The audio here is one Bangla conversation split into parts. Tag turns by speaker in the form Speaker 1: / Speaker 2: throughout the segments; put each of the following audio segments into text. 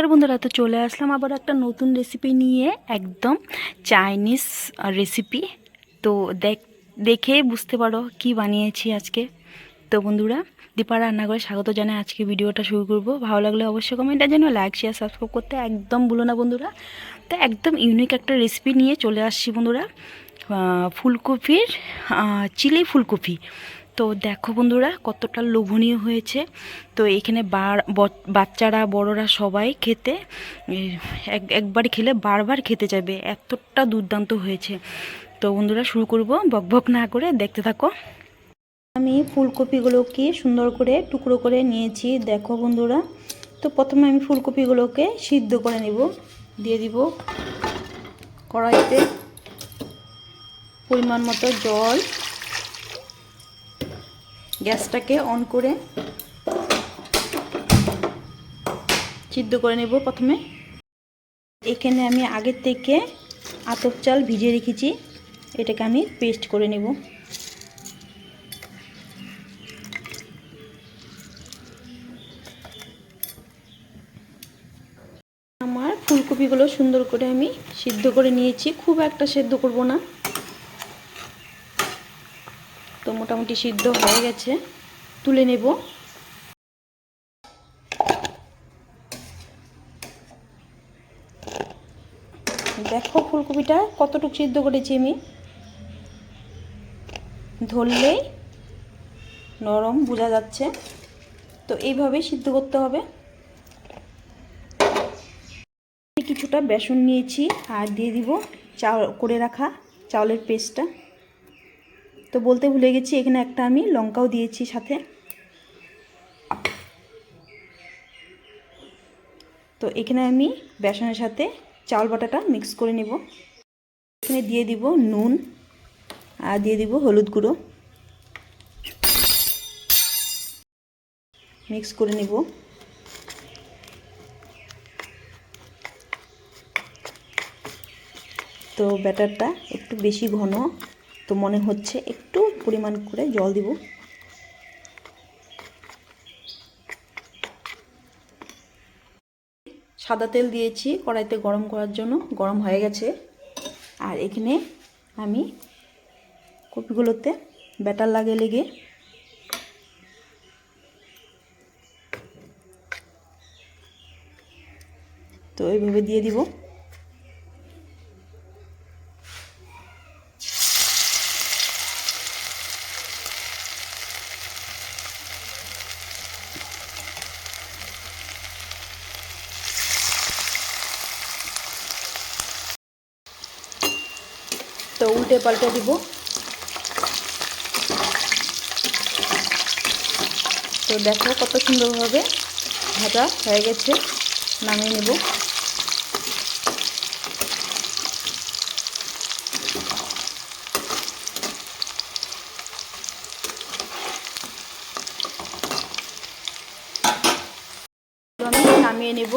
Speaker 1: নমস্কার বন্ধুরা, তো চলে আসলাম আবার একটা নতুন রেসিপি নিয়ে, একদম চাইনিজ রেসিপি তো দেখ, দেখে বুঝতে পারো কি বানিয়েছি আজকে। তো বন্ধুরা দীপা রান্নাঘরে স্বাগত জানাই। আজকে ভিডিওটা শুরু করব। ভালো লাগলে অবশ্যই কমেন্টের জন্য লাইক শেয়ার সাবস্ক্রাইব করতে একদম ভুলো না বন্ধুরা। তো একদম ইউনিক একটা রেসিপি নিয়ে চলে আসছি বন্ধুরা। ফুলকপির চিলি ফুলকপি। তো দেখো বন্ধুরা, কতটা লোভনীয় হয়েছে। তো এখানে বাচ্চারা, বড়রা সবাই খেতে একবার খেলে বারবার খেতে যাবে। এতটা দুর্দান্ত হয়েছে। তো বন্ধুরা, শুরু করব। বকবক না করে দেখতে থাকো। আমি ফুলকপিগুলোকে সুন্দর করে টুকরো করে নিয়েছি। দেখো বন্ধুরা, তো প্রথমে আমি ফুলকপিগুলোকে সিদ্ধ করে নেব। দিয়ে দিব কড়াইতে পরিমাণ মতো জল। গ্যাসটাকে অন করে সিদ্ধ করে নেব প্রথমে। এখানে আমি আগের থেকে আতপ চাল ভিজিয়ে রেখেছি। এটাকে আমি পেস্ট করে নেব। আমার ফুলকপিগুলো সুন্দর করে আমি সিদ্ধ করে নিয়েছি। খুব একটা সেদ্ধ করব না। তো মোটামুটি সিদ্ধ হয়ে গেছে। তুলে নেব। দেখো ফুলকপিটা কতটুকু সিদ্ধ করেছি আমি। ধরলেই নরম, বোঝা যাচ্ছে। তো এইভাবেই সিদ্ধ করতে হবে। কিছুটা বেসন নিয়েছি আর দিয়ে দিব চাল করে রাখা চাউলের পেস্টটা। তো বলতে ভুলে গেছি, এখানে একটা আমি লঙ্কাও দিয়েছি সাথে। তো এখানে আমি বেসনের সাথে চাউল বাটাটা মিক্স করে নেব। এখানে দিয়ে দিব নুন আর দিয়ে দিব হলুদ গুঁড়ো। মিক্স করে নেব। তো ব্যাটারটা একটু বেশি ঘন। তো মনে হচ্ছে একটু পরিমাণ করে জল দিব। সাদা তেল দিয়েছি কড়াইতে গরম করার জন্য, গরম হয়ে গেছে। আর এখানে আমি কপিগুলোতে ব্যাটার লাগে লেগে তো এইভাবে দিয়ে দিব তো উল্টে পাল্টে দিব। তো দেখো কত সুন্দরভাবে ভাজা হয়ে গেছে নামিয়ে নেব। নামিয়ে নেব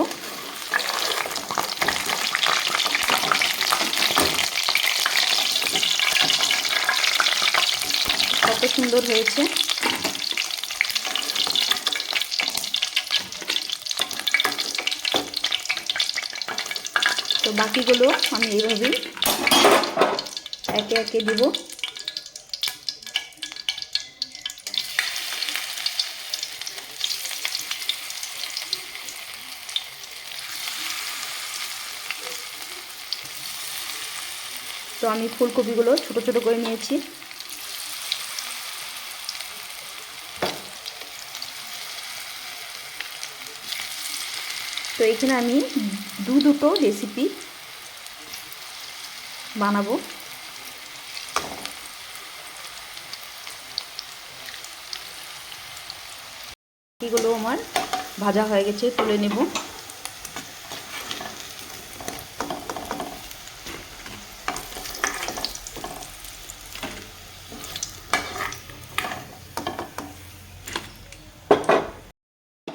Speaker 1: কত সুন্দর হয়েছে। তো বাকিগুলো আমি এইভাবেই একে একে দিব। তো আমি ফুলকপিগুলো ছোট ছোট করে নিয়েছি। তো এখানে আমি দু দুটো রেসিপি বানাবো। এগুলো আমার ভাজা হয়ে গেছে তুলে নেব।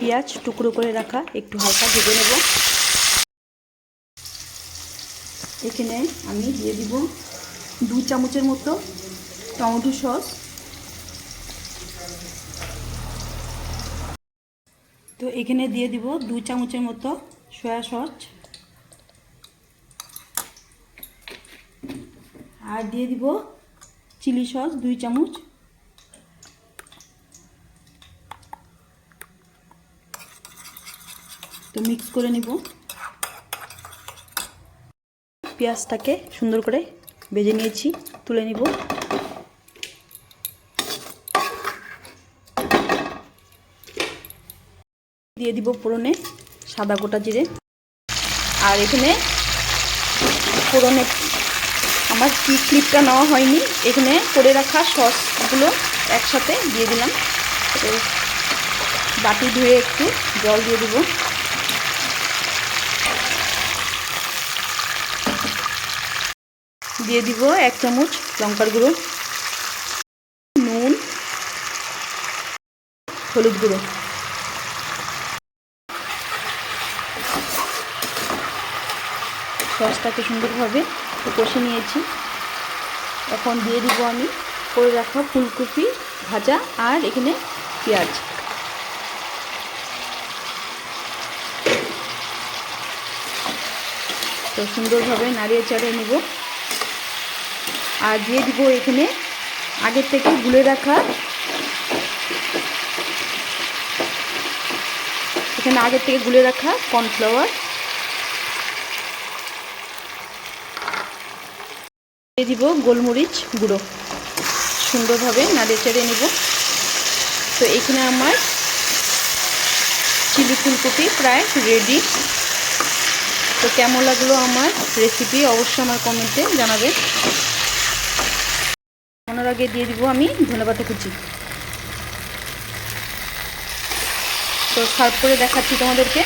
Speaker 1: পেঁয়াজ টুকরো করে রাখা, একটু হালকা ভেজে নেব। এখানে আমি দিয়ে দিব দু চামচের মতো টমেটো সস। তো এখানে দিয়ে দিব দু চামচের মতো সয়া সস। আর দিয়ে দিব চিলি সস, দুই চামচ তো মিক্স করে নিব। পেঁয়াজটাকে সুন্দর করে ভেজে নিয়েছি, তুলে নিব। দিয়ে দিব ফোড়নে সাদা গোটা জিরে। আর এখানে ফোড়নে আমার কি ক্লিপটা নেওয়া হয়নি, এখানে করে রাখা সসগুলো একসাথে দিয়ে দিলাম। তো বাটি ধুয়ে একটু জল দিয়ে দিব। দিয়ে দিব এক চামচ লঙ্কার গুঁড়ো, নুন, হলুদ গুঁড়ো। সসটাকে সুন্দরভাবে কষে নিয়েছি। এখন দিয়ে দিব আমি করে রাখা ফুলকপি, ভাজা আর এখানে পেঁয়াজ। তো সুন্দরভাবে নাড়িয়ে চাড়িয়ে নিব। আর দিয়ে দিব এখানে আগের থেকে গুলে রাখা এখানে আগের থেকে গুলে রাখা কর্নফ্লাওয়ার। দিয়ে দিব গোলমরিচ গুঁড়ো। সুন্দরভাবে নাড়িয়ে চেড়ে নিব। তো এখানে আমার চিলি ফুলকপি প্রায় রেডি তো কেমন লাগল আমার রেসিপি অবশ্যই আমার কমেন্টে জানাবেন। ওনার আগে দিয়ে দিব আমি ধন্যবাদ কুচি। তো সার্ভ করে দেখাচ্ছি তোমাদেরকে।